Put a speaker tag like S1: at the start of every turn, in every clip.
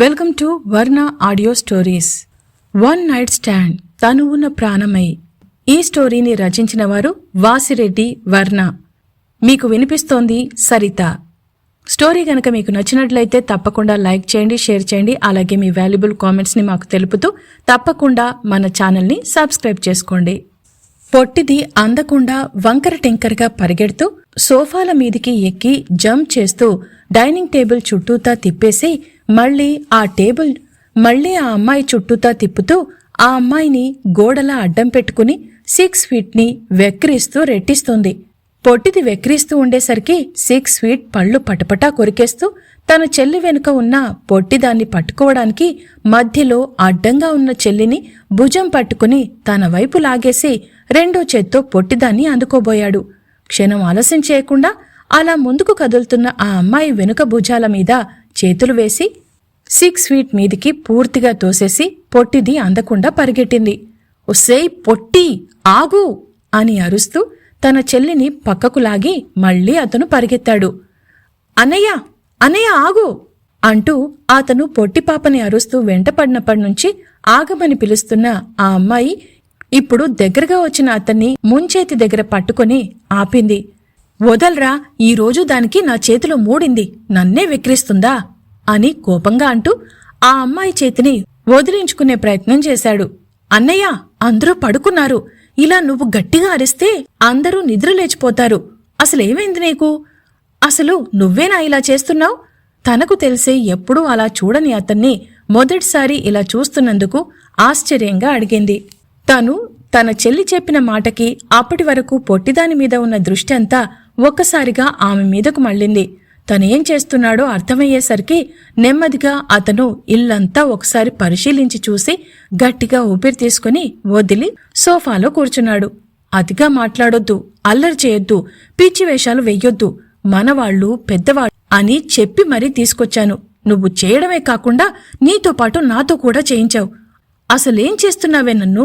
S1: Welcome to Varna audio stories one night stand తను ఉన్న ప్రాణమై ఈ స్టోరీని రచించిన వారు వాసిరెడ్డి వర్ణ. మీకు వినిపిస్తోంది సరిత. స్టోరీ గనక మీకు నచ్చినట్లయితే తప్పకుండా లైక్ చేయండి షేర్ చేయండి అలాగే మీ వాల్యుబుల్ కామెంట్స్ని మాకు తెలుపుతూ తప్పకుండా మన ఛానల్ని సబ్స్క్రైబ్ చేసుకోండి. పొట్టిది అందకుండా వంకర టెంకరగా పరిగెడుతూ సోఫాల మీదికి ఎక్కి జంప్ చేస్తూ డైనింగ్ టేబుల్ చుట్టూతా తిప్పేసి మళ్ళీ ఆ టేబుల్ మళ్ళీ ఆ అమ్మాయి చుట్టూతా తిప్పుతూ ఆ అమ్మాయిని గోడలా అడ్డం పెట్టుకుని సిక్స్ ఫీట్ని వెక్కిరిస్తూ రెట్టిస్తుంది. పొట్టిది వెక్కిరిస్తూ ఉండేసరికి సిక్స్ ఫీట్ పళ్ళు పటపటా కొరికేస్తూ తన చెల్లి వెనుక ఉన్న పొట్టిదాన్ని పట్టుకోవడానికి మధ్యలో అడ్డంగా ఉన్న చెల్లిని భుజం పట్టుకుని తన వైపు లాగేసి రెండో చేత్తో పొట్టిదాన్ని అందుకోబోయాడు. క్షణం ఆలస్యం చేయకుండా అలా ముందుకు కదులుతున్న ఆ అమ్మాయి వెనుక భుజాల మీద చేతులు వేసి సిక్స్ ఫీట్ మీదికి పూర్తిగా తోసేసి పొట్టిది అందకుండా పరిగెట్టింది. ఒసేయ్ పొట్టి ఆగు! అని అరుస్తూ తన చెల్లిని పక్కకు లాగి మళ్ళీ అతను పరిగెత్తాడు. అన్నయ్య అన్నయ్య ఆగు! అంటూ అతను పొట్టిపాపని అరుస్తూ వెంటపడినప్పటినుంచి ఆగమని పిలుస్తున్న ఆ అమ్మాయి ఇప్పుడు దగ్గరగా వచ్చిన అతన్ని ముంచేతి దగ్గర పట్టుకొని ఆపింది. వదల్రా ఈరోజు దానికి నా చేతిలో మూడింది. నన్నే విక్రిస్తుందా అని కోపంగా అంటూ ఆ అమ్మాయి చేతిని వదిలించుకునే ప్రయత్నం చేశాడు. అన్నయ్య అందరూ పడుకున్నారు. ఇలా నువ్వు గట్టిగా అరిస్తే అందరూ నిద్రలేచిపోతారు. అసలేమైంది నీకు? అసలు నువ్వేనా ఇలా చేస్తున్నావు? తనకు తెలిసే ఎప్పుడూ అలా చూడని అతన్ని మొదటిసారి ఇలా చూస్తున్నందుకు ఆశ్చర్యంగా అడిగింది. తను తన చెల్లి చెప్పిన మాటకి అప్పటి వరకు పొట్టిదాని మీద ఉన్న దృష్టి అంతా ఒక్కసారిగా ఆమె మీదకు మళ్ళింది. తనేం చేస్తున్నాడో అర్థమయ్యేసరికి నెమ్మదిగా అతను ఇల్లంతా ఒకసారి పరిశీలించి చూసి గట్టిగా ఊపిరి తీసుకుని వదిలి సోఫాలో కూర్చున్నాడు. అతిగా మాట్లాడొద్దు అల్లరి చేయొద్దు పిచ్చి వేషాలు వెయ్యొద్దు మనవాళ్ళు పెద్దవాళ్ళు అని చెప్పి మరీ తీసుకొచ్చాను. నువ్వు చేయడమే కాకుండా నీతో పాటు నాతో కూడా చేయించావు. అసలేం చేస్తున్నావే నన్ను?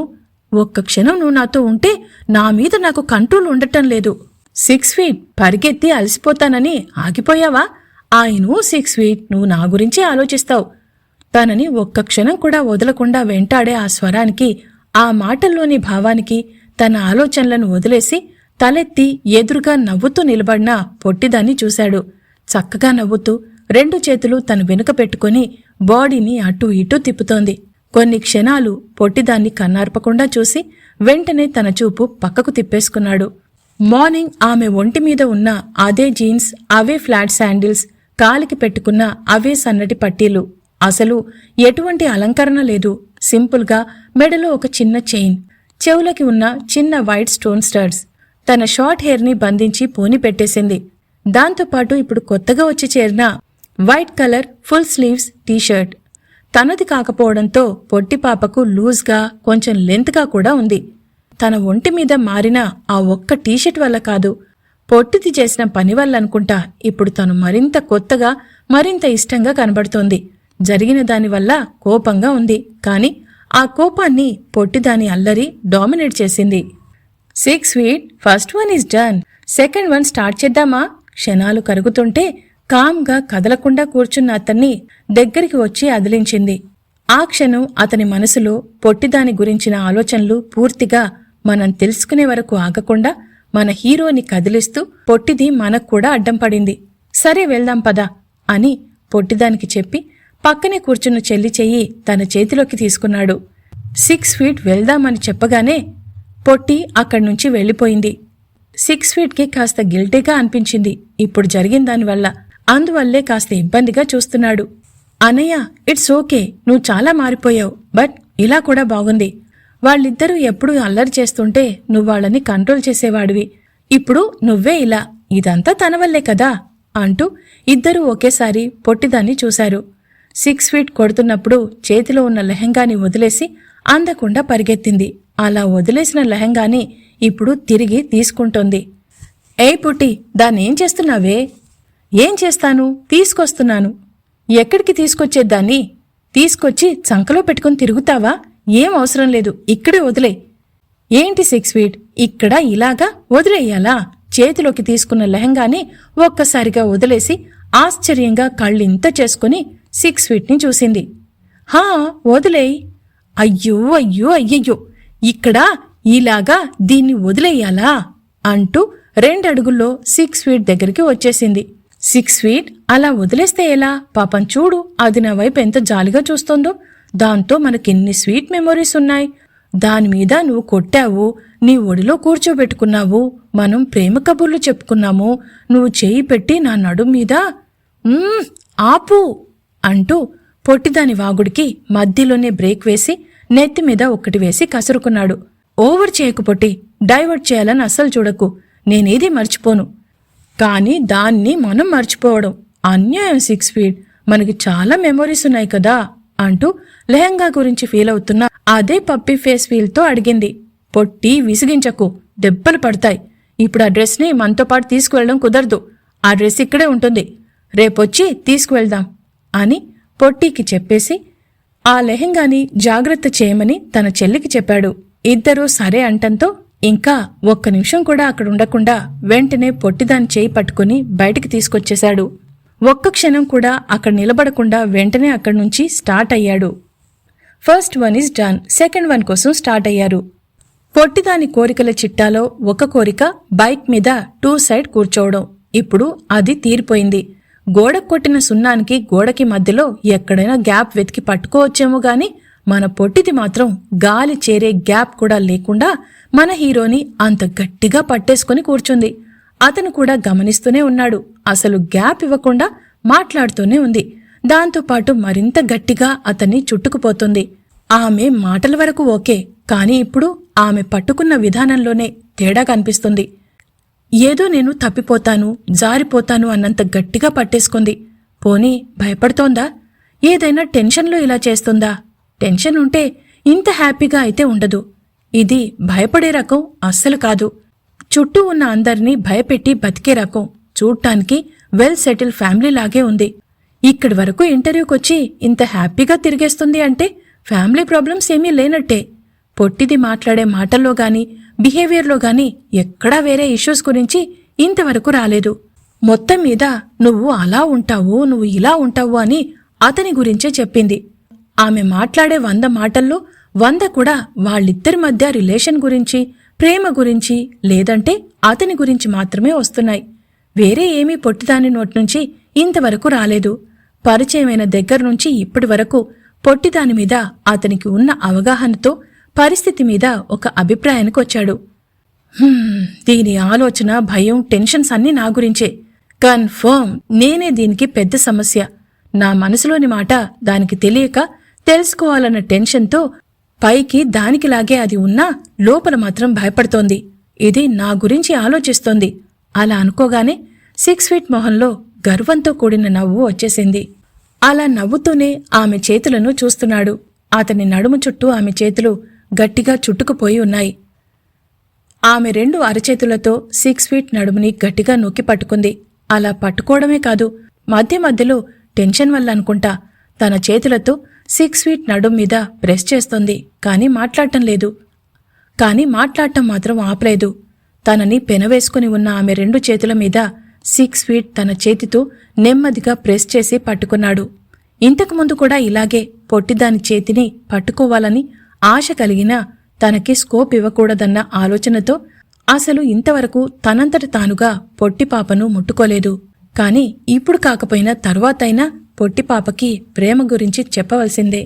S1: ఒక్క క్షణం నువ్వు నాతో ఉంటే నా మీద నాకు కంట్రోల్ ఉండటం లేదు. సిక్స్ ఫీట్ పరిగెత్తి అలసిపోతానని ఆగిపోయావా? ఆయను సిక్స్ ఫీట్. నువ్వు నా గురించి ఆలోచిస్తావు. తనని ఒక్క క్షణం కూడా వదలకుండా వెంటాడే ఆ స్వరానికి ఆ మాటల్లోని భావానికి తన ఆలోచనలను వదిలేసి తలెత్తి ఎదురుగా నవ్వుతూ నిలబడిన పొట్టిదాన్ని చూశాడు. చక్కగా నవ్వుతూ రెండు చేతులు తన వెనుక పెట్టుకుని బాడీని అటూ ఇటూ తిప్పుతోంది. కొన్ని క్షణాలు పొట్టిదాన్ని కన్నార్పకుండా చూసి వెంటనే తన చూపు పక్కకు తిప్పేసుకున్నాడు. మార్నింగ్ ఆమె ఒంటి మీద ఉన్న అదే జీన్స్ అవే ఫ్లాట్ శాండిల్స్ కాలికి పెట్టుకున్న అవే సన్నటి పట్టీలు. అసలు ఎటువంటి అలంకరణ లేదు. సింపుల్గా మెడలో ఒక చిన్న చైన్ చెవులకి ఉన్న చిన్న వైట్ స్టోన్ స్టడ్స్. తన షార్ట్ హెయిర్ని బంధించి పోని పెట్టేసింది. దాంతోపాటు ఇప్పుడు కొత్తగా వచ్చి చేరిన white colour full sleeves T shirt. తనది కాకపోవడంతో పొట్టి పాపకు లూజ్గా కొంచెం లెంత్గా కూడా ఉంది. తన ఒంటి మీద మారిన ఆ ఒక్క టీషర్ట్ వల్ల కాదు. పొట్టిది చేసిన పని వల్ల అనుకుంటా ఇప్పుడు తను మరింత కొత్తగా మరింత ఇష్టంగా కనబడుతోంది. జరిగిన దానివల్ల కోపంగా ఉంది. కాని ఆ కోపాన్ని పొట్టిదాని అల్లరి డామినేట్ చేసింది. Six feet first one is done second one start చేద్దామా? క్షణాలు కరుగుతుంటే కామ్గా కదలకుండా కూర్చున్న అతన్ని దగ్గరికి వచ్చి అదిలించింది. ఆ క్షణం అతని మనసులో పొట్టిదాని గురించిన ఆలోచనలు పూర్తిగా మనం తెలుసుకునే వరకు ఆగకుండా మన హీరోని కదిలిస్తూ పొట్టిది మనకు కూడా అడ్డం పడింది. సరే వెళ్దాం పదా అని పొట్టిదానికి చెప్పి పక్కనే కూర్చున్న చెల్లి చెయ్యి తన చేతిలోకి తీసుకున్నాడు. సిక్స్ ఫీట్ వెళ్దామని చెప్పగానే పొట్టి అక్కడి నుంచి వెళ్ళిపోయింది. సిక్స్ ఫీట్కి కాస్త గిల్టీగా అనిపించింది. ఇప్పుడు జరిగిన దానివల్ల అందువల్లే కాస్త ఇబ్బందిగా చూస్తున్నాడు. అనయ్య ఇట్స్ ఓకే నువ్వు చాలా మారిపోయావు బట్ ఇలా కూడా బాగుంది. వాళ్ళిద్దరూ ఎప్పుడూ అల్లరి చేస్తుంటే నువ్వు వాళ్ళని కంట్రోల్ చేసేవాడివి. ఇప్పుడు నువ్వే ఇలా ఇదంతా తన వల్లే కదా? అంటూ ఇద్దరూ ఒకేసారి పొట్టిదాన్ని చూశారు. సిక్స్ ఫీట్ కొడుతున్నప్పుడు చేతిలో ఉన్న లెహంగాని వదిలేసి అందకుండా పరిగెత్తింది. అలా వదిలేసిన లెహంగాని ఇప్పుడు తిరిగి తీసుకుంటోంది. ఏ పుట్టి దాన్నేం చేస్తున్నావే? ఏం చేస్తాను? తీసుకొస్తున్నాను. ఎక్కడికి తీసుకొచ్చేద్దాన్ని తీసుకొచ్చి చంకలో పెట్టుకుని తిరుగుతావా? ఏం అవసరం లేదు ఇక్కడే వదిలే. ఏంటి సిక్స్ ఫీట్? ఇక్కడ ఇలాగా వదిలేయాలా? చేతిలోకి తీసుకున్న లెహంగాని ఒక్కసారిగా వదిలేసి ఆశ్చర్యంగా కళ్ళింత చేసుకుని సిక్స్ ఫీట్ని చూసింది. హా వదిలేయ్ అయ్యో అయ్యో అయ్యయ్యో. ఇక్కడ ఇలాగా దీన్ని వదిలేయాలా? అంటూ రెండడుగుల్లో సిక్స్ ఫీట్ దగ్గరికి వచ్చేసింది. సిక్స్ ఫీట్ అలా వదిలేస్తే ఎలా? పాపం చూడు అది నా వైపు ఎంత జాలిగా చూస్తుందో. దాంతో మనకెన్ని స్వీట్ మెమొరీస్ ఉన్నాయి? దాని మీద నువ్వు కొట్టావు నీ ఒడిలో కూర్చోబెట్టుకున్నావు మనం ప్రేమ కబుర్లు చెప్పుకున్నాము నువ్వు చేయి పెట్టి నా నడుం మీద ఆపు అంటూ పొట్టిదాని వాగుడికి మధ్యలోనే బ్రేక్ వేసి నెత్తి మీద ఒక్కటి వేసి కసురుకున్నాడు. ఓవర్ చేయకు పొట్టి డైవర్ట్ చేయాలని అస్సలు చూడకు. నేనేది మర్చిపోను. కానీ దాన్ని మనం మర్చిపోవడం అన్యాయం సిక్స్ ఫీట్. మనకి చాలా మెమొరీస్ ఉన్నాయి కదా అంటూ లెహంగా గురించి ఫీల్ అవుతున్న అదే పప్పి ఫేస్ ఫీల్తో అడిగింది. పొట్టి విసిగించకు దెబ్బలు పడతాయి. ఇప్పుడు ఆ డ్రెస్ని మనతో పాటు తీసుకువెళ్ళడం కుదరదు. ఆ డ్రెస్ ఇక్కడే ఉంటుంది. రేపొచ్చి తీసుకువెళ్దాం అని పొట్టికి చెప్పేసి ఆ లెహంగాని జాగ్రత్త చేయమని తన చెల్లికి చెప్పాడు. ఇద్దరూ సరే అంటంతో ఇంకా ఒక్క నిమిషం కూడా అక్కడ ఉండకుండా వెంటనే పొట్టిదాని చేయి పట్టుకుని బయటికి తీసుకొచ్చేశాడు. ఒక్క క్షణం కూడా అక్కడ నిలబడకుండా వెంటనే అక్కడి నుంచి స్టార్ట్ అయ్యాడు. First one is done second one కోసం స్టార్ట్ అయ్యారు. పొట్టిదాని కోరికల చిట్టాలో ఒక కోరిక బైక్ మీద టూ సైడ్ కూర్చోవడం. ఇప్పుడు అది తీరిపోయింది. గోడకు కొట్టిన సున్నానికి గోడకి మధ్యలో ఎక్కడైనా గ్యాప్ వెతికి పట్టుకోవచ్చేమో గాని మన పొట్టిది మాత్రం గాలి చేరే గ్యాప్ కూడా లేకుండా మన హీరోని అంత గట్టిగా పట్టేసుకుని కూర్చుంది. అతను కూడా గమనిస్తూనే ఉన్నాడు. అసలు గ్యాప్ ఇవ్వకుండా మాట్లాడుతూనే ఉంది. దాంతోపాటు మరింత గట్టిగా అతన్ని చుట్టుకుపోతుంది. ఆమె మాటల వరకు ఓకే కాని ఇప్పుడు ఆమె పట్టుకున్న విధానంలోనే తేడా కనిపిస్తుంది. ఏదో నేను తప్పిపోతాను జారిపోతాను అన్నంత గట్టిగా పట్టేసుకుంది. పోనీ భయపడుతోందా? ఏదైనా టెన్షన్లో ఇలా చేస్తుందా? టెన్షన్ ఉంటే ఇంత హ్యాపీగా అయితే ఉండదు. ఇది భయపడే రకం అస్సలు కాదు. చుట్టూ ఉన్న అందరినీ భయపెట్టి బతికే రకం చూడటానికి వెల్ సెటిల్ ఫ్యామిలీ లాగే ఉంది. ఇక్కడి వరకు ఇంటర్వ్యూకొచ్చి ఇంత హ్యాపీగా తిరిగేస్తుంది అంటే ఫ్యామిలీ ప్రాబ్లమ్స్ ఏమీ లేనట్టే. పొట్టిది మాట్లాడే మాటల్లో గాని బిహేవియర్లో గాని ఎక్కడా వేరే ఇష్యూస్ గురించి ఇంతవరకు రాలేదు. మొత్తం మీద నువ్వు అలా ఉంటావు నువ్వు ఇలా ఉంటావు అని అతని గురించే చెప్పింది. ఆమె మాట్లాడే వంద మాటల్లో వంద కూడా వాళ్ళిద్దరి మధ్య రిలేషన్ గురించి ప్రేమ గురించి లేదంటే అతని గురించి మాత్రమే వస్తున్నాయి. వేరే ఏమీ పొట్టిదాని నోటి నుంచి ఇంతవరకు రాలేదు. పరిచయమైన దగ్గర నుంచి ఇప్పటి వరకు పొట్టిదాని మీద అతనికి ఉన్న అవగాహనతో పరిస్థితి మీద ఒక అభిప్రాయానికి వచ్చాడు. దీని ఆలోచన భయం టెన్షన్స్ అన్నీ నా గురించే. కన్ఫర్మ్ నేనే దీనికి పెద్ద సమస్య. నా మనసులోని మాట దానికి తెలియక తెలుసుకోవాలన్న టెన్షన్తో పైకి దానికిలాగే అది ఉన్నా లోపల మాత్రం భయపడుతోంది. ఇది నా గురించి ఆలోచిస్తోంది. అలా అనుకోగానే సిక్స్ ఫీట్ మొహంలో గర్వంతో కూడిన నవ్వు వచ్చేసింది. అలా నవ్వుతూనే ఆమె చేతులను చూస్తున్నాడు. అతని నడుము చుట్టూ ఆమె చేతులు గట్టిగా చుట్టుకుపోయి ఉన్నాయి. ఆమె రెండు అరచేతులతో సిక్స్ ఫీట్ నడుముని గట్టిగా నొక్కి పట్టుకుంది. అలా పట్టుకోవడమే కాదు మధ్య మధ్యలో టెన్షన్ వల్ల అనుకుంటా తన చేతులతో సిక్స్ ఫీట్ నడుం మీద ప్రెస్ చేస్తోంది కానీ మాట్లాడటం లేదు. కానీ మాట్లాడటం మాత్రం ఆపలేదు. తనని పెనవేసుకుని ఉన్న ఆమె రెండు చేతుల మీద సిక్స్ ఫీట్ తన చేతితో నెమ్మదిగా ప్రెస్ చేసి పట్టుకున్నాడు. ఇంతకుముందు కూడా ఇలాగే పొట్టిదాని చేతిని పట్టుకోవాలని ఆశ కలిగినా తనకి స్కోప్ ఇవ్వకూడదన్న ఆలోచనతో అసలు ఇంతవరకు తనంతట తానుగా పొట్టిపాపను ముట్టుకోలేదు. కాని ఇప్పుడు కాకపోయినా తర్వాతైనా పొట్టిపాపకి ప్రేమ గురించి చెప్పవలసిందే.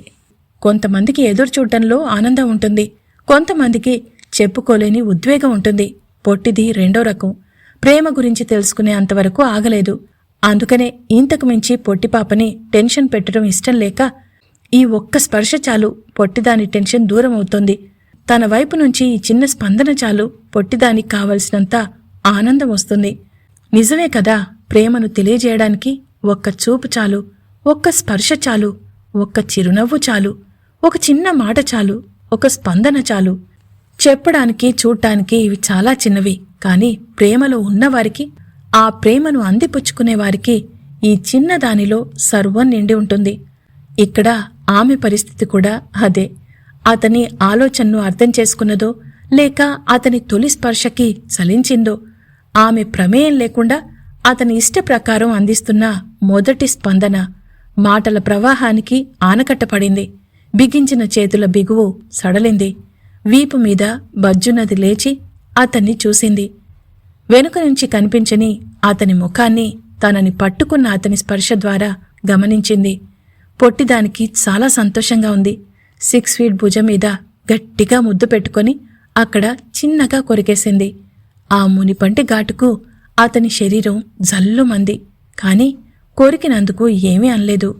S1: కొంతమందికి ఎదురు చూడటంలో ఆనందం ఉంటుంది. కొంతమందికి చెప్పుకోలేని ఉద్వేగం ఉంటుంది. పొట్టిది రెండో రకం. ప్రేమ గురించి తెలుసుకునే అంతవరకు ఆగలేదు. అందుకనే ఇంతకు మించి పొట్టిపాపని టెన్షన్ పెట్టడం ఇష్టం లేక ఈ ఒక్క స్పర్శ చాలు పొట్టిదాని టెన్షన్ దూరం అవుతోంది తన వైపు నుంచి ఈ చిన్న స్పందన చాలు పొట్టిదానికి కావలసినంత ఆనందం వస్తుంది. నిజమే కదా ప్రేమను తెలియజేయడానికి ఒక్క చూపు చాలు ఒక్క స్పర్శ చాలు ఒక్క చిరునవ్వు చాలు ఒక చిన్న మాట చాలు ఒక స్పందన చాలు. చెప్పడానికి చూడటానికి ఇవి చాలా చిన్నవి. కానీ ప్రేమలో ఉన్నవారికి ఆ ప్రేమను అందిపుచ్చుకునేవారికి ఈ చిన్న దానిలో సర్వం నిండి ఉంటుంది. ఇక్కడ ఆమె పరిస్థితి కూడా అదే. అతని ఆలోచనను అర్థం చేసుకున్నదో లేక అతని తొలి స్పర్శకి చలించిందో ఆమె ప్రమేయం లేకుండా అతని ఇష్ట ప్రకారం అందిస్తున్న మొదటి స్పందన మాటల ప్రవాహానికి ఆనకట్టపడింది. బిగించిన చేతుల బిగువు సడలింది. వీపు మీద బజ్జునది లేచి అతన్ని చూసింది. వెనుక నుంచి కనిపించని అతని ముఖాన్ని తనని పట్టుకున్న అతని స్పర్శ ద్వారా గమనించింది. పొట్టిదానికి చాలా సంతోషంగా ఉంది. సిక్స్ ఫీట్ భుజం మీద గట్టిగా ముద్దు పెట్టుకొని అక్కడ చిన్నగా కొరికేసింది. ఆ మునిపంటి ఘాటుకు అతని శరీరం జల్లుమంది కాని కోరికినందుకు ఏమీ అనలేదు.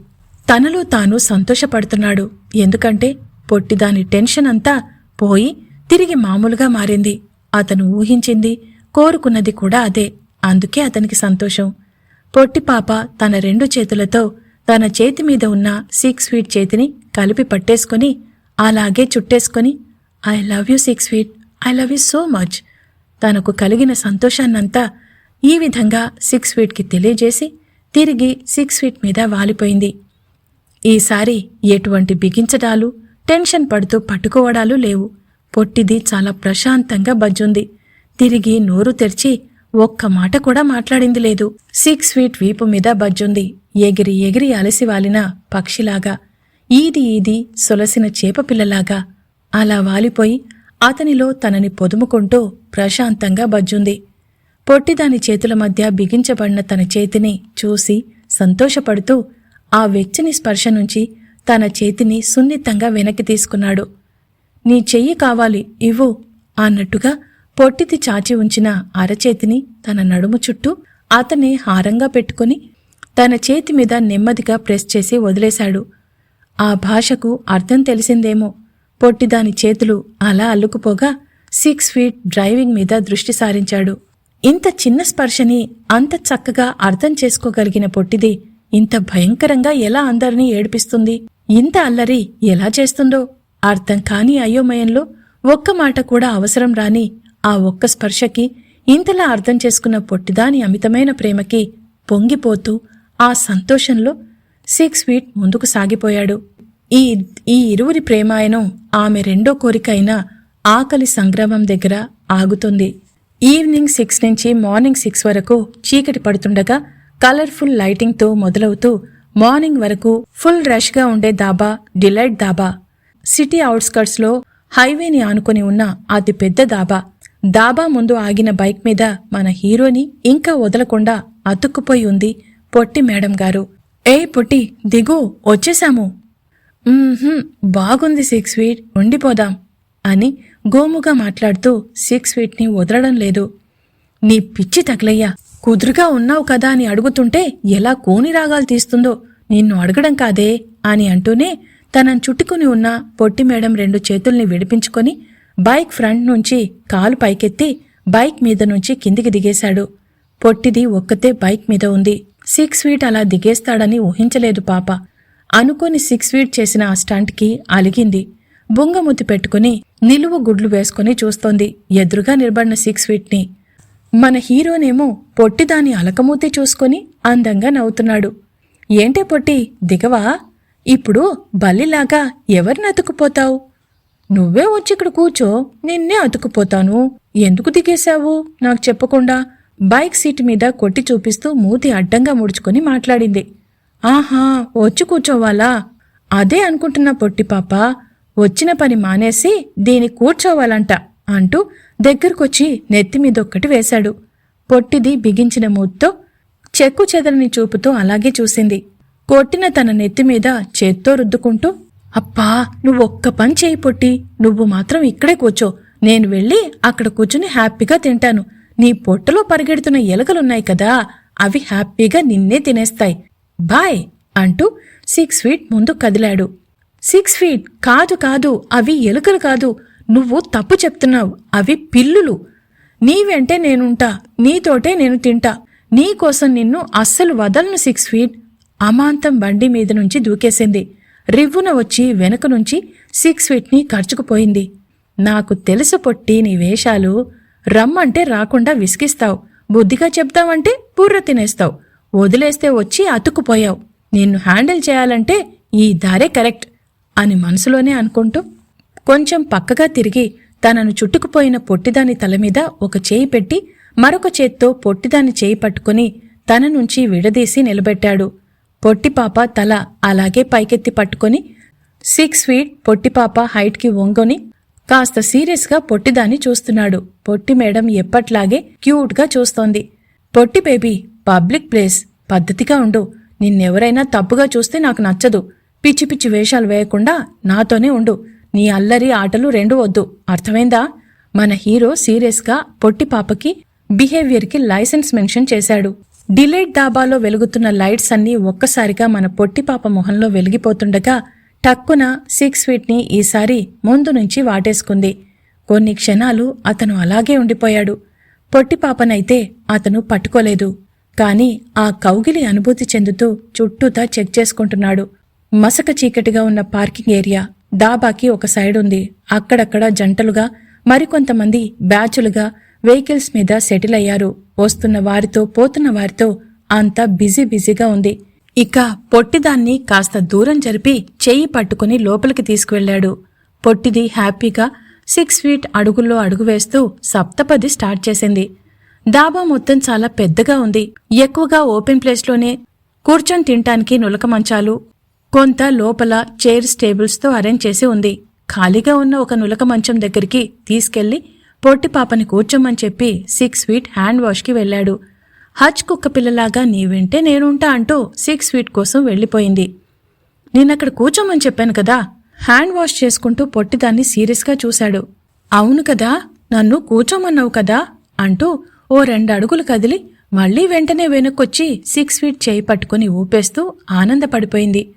S1: తనలో తాను సంతోషపడుతున్నాడు. ఎందుకంటే పొట్టిదాని టెన్షన్ అంతా పోయి తిరిగి మామూలుగా మారింది. అతను ఊహించింది కోరుకున్నది కూడా అదే. అందుకే అతనికి సంతోషం. పొట్టిపాప తన రెండు చేతులతో తన చేతి మీద ఉన్న సిక్స్ ఫీట్ చేతిని కలిపి పట్టేసుకొని అలాగే చుట్టేసుకొని I love you six feet. I love you so much. తనకు కలిగిన సంతోషాన్నంతా ఈ విధంగా సిక్స్ ఫీట్కి తెలియజేసి తిరిగి సిక్స్ ఫీట్ మీద వాలిపోయింది. ఈసారి ఎటువంటి బిగించడాలు టెన్షన్ పడుతూ పట్టుకోవడాలు లేవు. పొట్టిది చాలా ప్రశాంతంగా బజ్జుంది. తిరిగి నోరు తెరిచి ఒక్క మాట కూడా మాట్లాడింది లేదు. సిక్స్ ఫీట్ వీపు మీద బజ్జుంది. ఎగిరి ఎగిరి అలసి వాలిన పక్షిలాగా. ఈది ఈది సొలసిన చేపపిల్లలాగా అలా వాలిపోయి అతనిలో తనని పొదుముకుంటూ ప్రశాంతంగా బజ్జుంది. పొట్టిదాని చేతుల మధ్య బిగించబడిన తన చేతిని చూసి సంతోషపడుతూ ఆ వెచ్చని స్పర్శ నుంచి తన చేతిని సున్నితంగా వెనక్కి తీసుకున్నాడు. నీ చెయ్యి కావాలి ఇవ్వు అన్నట్టుగా పొట్టిది చాచి ఉంచిన అరచేతిని తన నడుము చుట్టూ అతనే హారంగా పెట్టుకుని తన చేతి మీద నెమ్మదిగా ప్రెస్ చేసి వదిలేశాడు. ఆ భాషకు అర్థం తెలిసిందేమో. పొట్టిదాని చేతులు అలా అల్లుకుపోగా సిక్స్ ఫీట్ డ్రైవింగ్ మీద దృష్టి సారించాడు. ఇంత చిన్న స్పర్శని అంత చక్కగా అర్థం చేసుకోగలిగిన పొట్టిది ఇంత భయంకరంగా ఎలా అందరినీ ఏడిపిస్తుంది? ఇంత అల్లరి ఎలా చేస్తుందో? అర్థం కాని అయోమయంలో ఒక్క మాట కూడా అవసరం రాని ఆ ఒక్క స్పర్శకి ఇంతలా అర్థం చేసుకున్న పొట్టిదాని అమితమైన ప్రేమకి పొంగిపోతూ ఆ సంతోషంలో సిక్స్ ఫీట్ ముందుకు సాగిపోయాడు. ఈ ఈ ఇరువురి ప్రేమాయనం ఆమె రెండో కోరిక అయిన ఆకలి సంగ్రామం దగ్గర ఆగుతుంది. ఈవినింగ్ సిక్స్ నుంచి మార్నింగ్ సిక్స్ వరకు చీకటి పడుతుండగా కలర్ఫుల్ లైటింగ్తో మొదలవుతూ మార్నింగ్ వరకు ఫుల్ రష్గా ఉండే దాబా డిలైట్ దాబా సిటీ అవుట్స్కర్ట్స్లో హైవేని ఆనుకొని ఉన్న అతి పెద్ద దాబా. దాబా ముందు ఆగిన బైక్ మీద మన హీరోని ఇంకా వదలకుండా అతుక్కుపోయి ఉంది పొట్టి మేడం గారు. ఏ పొట్టి దిగు వచ్చేశాము. బాగుంది సిక్స్ ఫీట్ ఉండిపోదాం అని గోముగా మాట్లాడుతూ సిక్స్ ఫీట్ని వదలడం లేదు. నీ పిచ్చి తగలయ్యా కుదురుగా ఉన్నావు కదా అని అడుగుతుంటే ఎలా కోని రాగాలు తీస్తుందో నిన్ను అడగడం కాదే అని అంటూనే తనను చుట్టుకుని ఉన్న పొట్టి మేడం రెండు చేతుల్ని విడిపించుకొని బైక్ ఫ్రంట్ నుంచి కాలు పైకెత్తి బైక్ మీద నుంచి కిందికి దిగేశాడు. పొట్టిది ఒక్కతే బైక్ మీద ఉంది. సిక్స్ ఫీట్ అలా దిగేస్తాడని ఊహించలేదు పాప. అనుకోని సిక్స్ ఫీట్ చేసిన ఆ స్టంట్కి అలిగింది. బొంగముతి పెట్టుకుని నిలువు గుడ్లు వేసుకుని చూస్తోంది ఎదురుగా నిలబడిన సిక్స్ ఫీట్ని. మన హీరోనేమో పొట్టిదాని అలకమూతి చూసుకొని అందంగా నవ్వుతున్నాడు. ఏంటే పొట్టి దిగవా? ఇప్పుడు బల్లిలాగా ఎవరిని అతుకుపోతావు నువ్వే వచ్చి ఇక్కడ కూర్చో నిన్నే అతుకుపోతాను ఎందుకు దిగేశావు? నాకు చెప్పకుండా బైక్ సీట్ మీద కొట్టి చూపిస్తూ మూతి అడ్డంగా ముడుచుకొని మాట్లాడింది. ఆహా వచ్చి కూర్చోవాలా? అదే అనుకుంటున్న పొట్టి పాప వచ్చిన పని మానేసి దీని కూర్చోవాలంట అంటూ దగ్గరకొచ్చి నెత్తి మీద ఒక్కటి వేశాడు. పొట్టిది బిగించిన మూతితో చెక్కు చెదరని చూపుతో అలాగే చూసింది. కొట్టిన తన నెత్తి మీద చేత్తో రుద్దుకుంటూ అప్పా నువ్వొక్క పని చేయి పొట్టి నువ్వు మాత్రం ఇక్కడే కూర్చో. నేను వెళ్ళి అక్కడ కూర్చుని హ్యాపీగా తింటాను. నీ పొట్టలో పరిగెడుతున్న ఎలకలున్నాయి కదా అవి హ్యాపీగా నిన్నే తినేస్తాయి. బాయ్ అంటూ సిక్స్ ఫీట్ ముందు కదిలాడు. Six feet? కాదు కాదు అవి ఎలుకలు కాదు. నువ్వు తప్పు చెప్తున్నావు. అవి పిల్లులు. నీ వెంటే నేనుంటా. నీతోటే నేను తింటా. నీకోసం నిన్ను అస్సలు వదలను సిక్స్ ఫీట్. అమాంతం బండి మీద నుంచి దూకేసింది. రివ్వున వచ్చి వెనక నుంచి సిక్స్ ఫీట్ని ఖర్చుకుపోయింది నాకు తెలుసు పొట్టి నీ వేషాలు. రమ్మంటే రాకుండా విసిగిస్తావు. బుద్ధిగా చెప్తావంటే బుర్ర తినేస్తావు. వదిలేస్తే వచ్చి అతుక్కుపోయావు. నిన్ను హ్యాండిల్ చేయాలంటే ఈ దారే కరెక్ట్ అని మనసులోనే అనుకుంటూ కొంచెం పక్కగా తిరిగి తనను చుట్టుకుపోయిన పొట్టిదాని తల మీద ఒక చేయి పెట్టి మరొక చేత్తో పొట్టిదాని చేయి పట్టుకుని తన నుంచి విడదీసి నిలబెట్టాడు. పొట్టిపాప తల అలాగే పైకెత్తి పట్టుకొని సిక్స్ ఫీట్ పొట్టిపాప హైట్కి వంగొని కాస్త సీరియస్గా పొట్టిదాన్ని చూస్తున్నాడు. పొట్టి మేడం ఎప్పట్లాగే క్యూట్గా చూస్తోంది. పొట్టి బేబీ పబ్లిక్ ప్లేస్ పద్ధతిగా ఉండు. నిన్నెవరైనా తప్పుగా చూస్తే నాకు నచ్చదు. పిచ్చి పిచ్చి వేషాలు వేయకుండా నాతోనే ఉండు. నీ అల్లరి ఆటలు రెండు వద్దు. అర్థమైందా? మన హీరో సీరియస్గా పొట్టి పాపకి బిహేవియర్కి లైసెన్స్ మెన్షన్ చేశాడు. డిలైట్ డాబాలో వెలుగుతున్న లైట్స్ అన్నీ ఒక్కసారిగా మన పొట్టి పాప మొహంలో వెలిగిపోతుండగా టక్కున సిక్స్ ఫీట్ని ఈసారి ముందు నుంచి వాటేసుకుంది. కొన్ని క్షణాలు అతను అలాగే ఉండిపోయాడు. పొట్టి పాపనైతే అతను పట్టుకోలేదు. కాని ఆ కౌగిలి అనుభూతి చెందుతూ చుట్టూతా చెక్ చేసుకుంటున్నాడు. మసక చీకటిగా ఉన్న పార్కింగ్ ఏరియా దాబాకి ఒక సైడ్ ఉంది అక్కడక్కడ జంటలుగా మరికొంతమంది బ్యాచులుగా వెహికల్స్ మీద సెటిల్ అయ్యారు. వస్తున్న వారితో పోతున్న వారితో అంతా బిజీ బిజీగా ఉంది. ఇక పొట్టిదాన్ని కాస్త దూరం జరిపి చెయ్యి పట్టుకుని లోపలికి తీసుకువెళ్ళాడు. పొట్టిది హ్యాపీగా సిక్స్ ఫీట్ అడుగుల్లో అడుగు వేస్తూ సప్తపది స్టార్ట్ చేసింది. డాబా మొత్తం చాలా పెద్దగా ఉంది. ఎక్కువగా ఓపెన్ ప్లేస్లోనే కూర్చొని తినటానికి నులక మంచాలు కొంత లోపల చైర్స్ టేబుల్స్తో అరేంజ్ చేసి ఉంది. ఖాళీగా ఉన్న ఒక నులక మంచం దగ్గరికి తీసుకెళ్ళి పొట్టి పాపని కూర్చోమని చెప్పి సిక్స్ స్వీట్ హ్యాండ్ వాష్కి వెళ్ళాడు. హజ్ కుక్క పిల్లలాగా నీ వింటే నేనుంటా అంటూ సిక్స్ స్వీట్ కోసం వెళ్ళిపోయింది. నేనక్కడ కూర్చోమని చెప్పాను కదా. హ్యాండ్ వాష్ చేసుకుంటూ పొట్టిదాన్ని సీరియస్గా చూశాడు. అవును కదా నన్ను కూర్చోమన్నావు కదా అంటూ ఓ రెండు అడుగులు కదిలి మళ్ళీ వెంటనే వెనక్కొచ్చి సిక్స్ ఫీట్ చేయి పట్టుకుని ఊపేస్తూ ఆనందపడిపోయింది.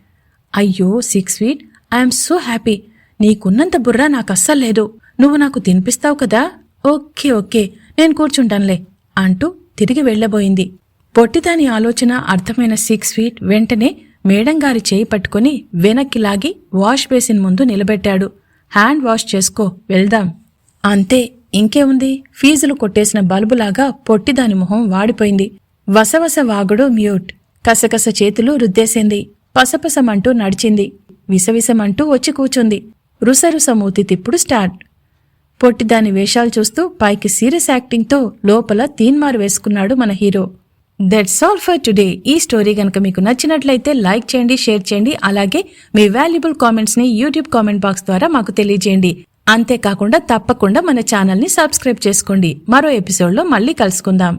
S1: అయ్యో six feet I'm so happy. నీకున్నంత బుర్ర నాకు అస్సలు లేదు. నువ్వు నాకు తినిపిస్తావు కదా? ఓకే ఓకే నేను కూర్చుంటానులే అంటూ తిరిగి వెళ్ళబోయింది. పొట్టిదాని ఆలోచన అర్థమైన సిక్స్ ఫీట్ వెంటనే మేడంగారి చేయి పట్టుకుని వెనక్కి లాగి వాష్ బేసిన్ ముందు నిలబెట్టాడు. హ్యాండ్ వాష్ చేసుకో వెళ్దాం. అంతే ఇంకేముంది ఫీజులు కొట్టేసిన బల్బులాగా పొట్టిదాని మొహం వాడిపోయింది. వసవస వాగుడు మ్యూట్. కసకస చేతులు రుద్దేసింది. పసపసమంటూ నడిచింది. విసవిసమంటూ వచ్చి కూచుంది. రుసరుస మూతి తిప్పుడు స్టార్ట్. పొట్టిదాని వేషాలు చూస్తూ పైకి సీరియస్ యాక్టింగ్తో లోపల తీన్మారు వేసుకున్నాడు మన hero. That's all for today ఈ స్టోరీ గనక మీకు నచ్చినట్లయితే లైక్ చేయండి షేర్ చేయండి అలాగే మీ వాల్యుబుల్ కామెంట్స్ని యూట్యూబ్ కామెంట్ బాక్స్ ద్వారా మాకు తెలియజేయండి. అంతేకాకుండా తప్పకుండా మన ఛానల్ని సబ్స్క్రైబ్ చేసుకోండి. మరో ఎపిసోడ్లో మళ్ళీ కలుసుకుందాం.